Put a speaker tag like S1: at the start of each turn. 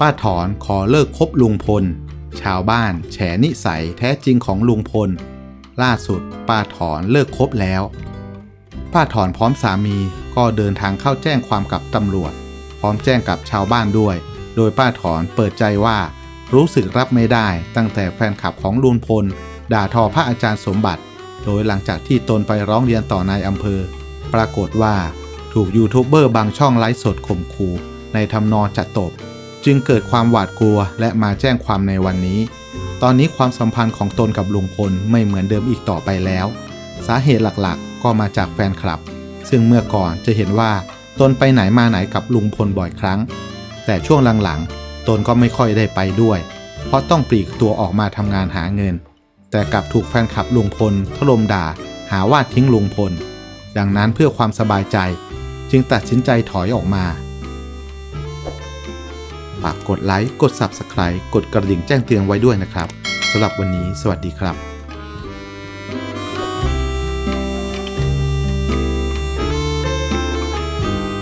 S1: ป้าถอนขอเลิกคบลุงพล ชาวบ้านแฉนิสัยแท้จริงของลุงพล ล่าสุดป้าถอนเลิกคบแล้ว ป้าถอนพร้อมสามีก็เดินทางเข้าแจ้งความกับตำรวจ พร้อมแจ้งกับชาวบ้านด้วย โดยป้าถอนเปิดใจว่ารู้สึกรับไม่ได้ตั้งแต่แฟนคลับของลุงพล ด่าทอพระอาจารย์สมบัติ โดยหลังจากที่ตนไปร้องเรียนต่อนายอำเภอ ปรากฏว่าถูกยูทูบเบอร์บางช่องไลฟ์สดข่มขู่ในทำนองจะตบ จึงเกิดความหวาดกลัวและมาแจ้งความในวันนี้ ตอนนี้ความสัมพันธ์ของตนกับลุงพลไม่เหมือนเดิมอีกต่อไปแล้ว สาเหตุหลักๆ ก็มาจากแฟนคลับ ซึ่งเมื่อก่อนจะเห็นว่าตนไปไหนมาไหนกับลุงพลบ่อยครั้ง แต่ช่วงหลังๆ ตนก็ไม่ค่อยได้ไปด้วย เพราะต้องปลีกตัวออกมาทำงานหาเงิน แต่กลับถูกแฟนคลับลุงพลถล่มด่า หาว่าทิ้งลุงพล ดังนั้นเพื่อความสบายใจ จึงตัดสินใจถอยออกมา ฝากกดไลค์ กด Subscribe กดกระดิ่งแจ้งเตือนไว้ด้วยนะครับสำหรับวันนี้ สวัสดีครับ